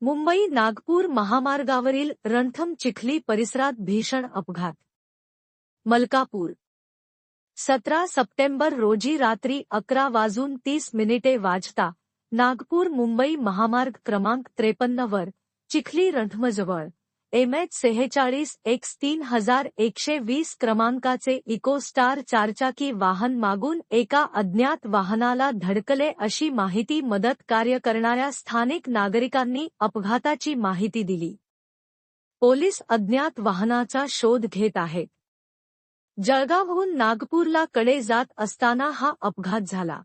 मुंबई नागपूर महामार्गावरील रणथम चिखली परिसरात भीषण अपघात. मलकापूर. सतरा सप्टेंबर रोजी रात्री अकरा वाजून तीस मिनिटे वाजता नागपूर मुंबई महामार्ग क्रमांक त्रेपन्नवर चिखली रणथमजवळ एम एच सेहेचाळीस एक्स तीन हजार एकशे वीस क्रमांकाचे इकोस्टार चारचाकी वाहन मागून एका अज्ञात वाहनाला धडकले अशी माहिती मदत कार्य करणाऱ्या स्थानिक नागरिकांनी अपघाताची माहिती दिली. पोलीस अज्ञात वाहनाचा शोध घेत आहेत. जळगावहून नागपूरला कडे जात असताना हा अपघात झाला.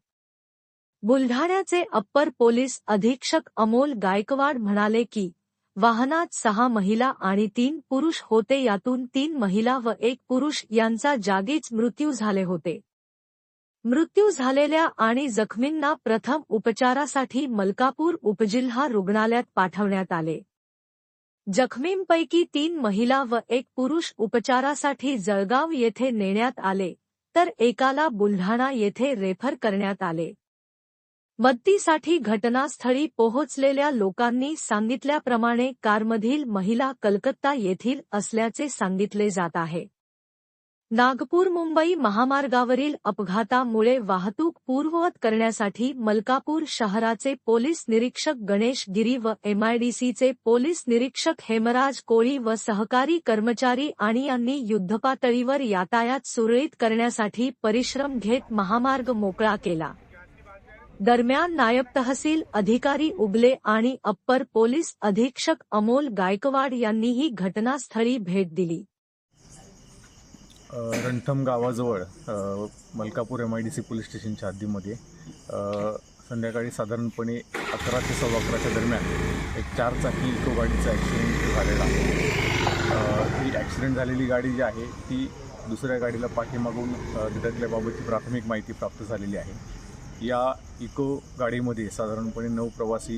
बुलढाण्याचे अप्पर पोलीस अधीक्षक अमोल गायकवाड म्हणाले की वाहनात सहा महिला आणि तीन पुरुष होते. यातून तीन महिला व एक पुरुष यांचा जागीच मृत्यू झाले होते. मृत्यू झालेल्या आणि जखमींना प्रथम उपचारासाठी मलकापूर उपजिल्हा रुग्णालयात पाठवण्यात आले. जखमींपैकी तीन महिला व एक पुरुष उपचारासाठी जळगाव येथे नेण्यात आले तर एकाला बुलढाणा येथे रेफर करण्यात आले. मदतीसाठी घटनास्थळी पोहोचलेल्या लोकांनी सांगितल्याप्रमाणे कारमधील महिला कलकत्ता येथील असल्याचे सांगितले जात आहे. नागपूर मुंबई महामार्गावरील अपघातामुळे वाहतूक पूर्ववत करण्यासाठी मलकापूर शहराचे पोलीस निरीक्षक गणेश गिरी व एमआयडीसीचे पोलीस निरीक्षक हेमराज कोळी व सहकारी कर्मचारी आणि यांनी युद्धपातळीवर यातायात सुरळीत करण्यासाठी परिश्रम घेत महामार्ग मोकळा केला. दरम्यान नायब तहसील अधिकारी उगले आणि अप्पर पोलीस अधीक्षक अमोल गायकवाड यांनीही घटनास्थळी भेट दिली. रणथम गावाजवळ Malkapur M I D C police स्टेशनच्या हद्दीमध्ये संध्याकाळी साधारणपणे अकरा ते सव्वा अकराच्या दरम्यान एक चार चाकी इको गाडीचा ॲक्सिडेंट झालेला आहे. ही ॲक्सिडेंट झालेली गाडी जी आहे ती दुसऱ्या गाडीला पाठीमागून धडकल्याबाबतची प्राथमिक माहिती प्राप्त झालेली आहे. या इको गाडीमध्ये साधारणपणे नऊ प्रवासी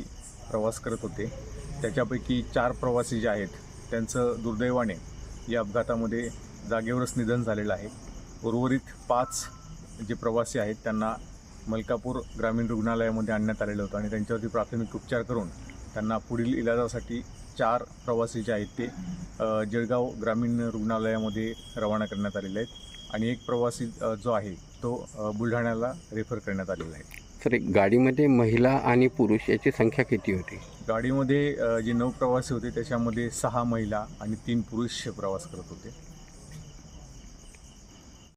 प्रवास करत होते. त्याच्यापैकी चार प्रवासी जे आहेत त्यांचं दुर्दैवाने या अपघातामध्ये जागेवरच निधन झालेलं आहे. उर्वरित पाच जे प्रवासी आहेत त्यांना मलकापूर ग्रामीण रुग्णालयामध्ये आणण्यात आलेलं होतं आणि त्यांच्यावरती प्राथमिक उपचार करून त्यांना पुढील इलाजासाठी चार प्रवासी जे आहेत ते जळगाव ग्रामीण रुग्णालयामध्ये रवाना करण्यात आलेले आहेत. आणि एक प्रवासी जो आहे तो बुलढाण्याला रेफर करण्यात आलेला आहे. सर गाडीमध्ये महिला आणि पुरुष याची संख्या किती होती? गाडीमध्ये जे नऊ प्रवासी होते त्याच्यामध्ये सहा महिला आणि तीन पुरुष प्रवास करत होते.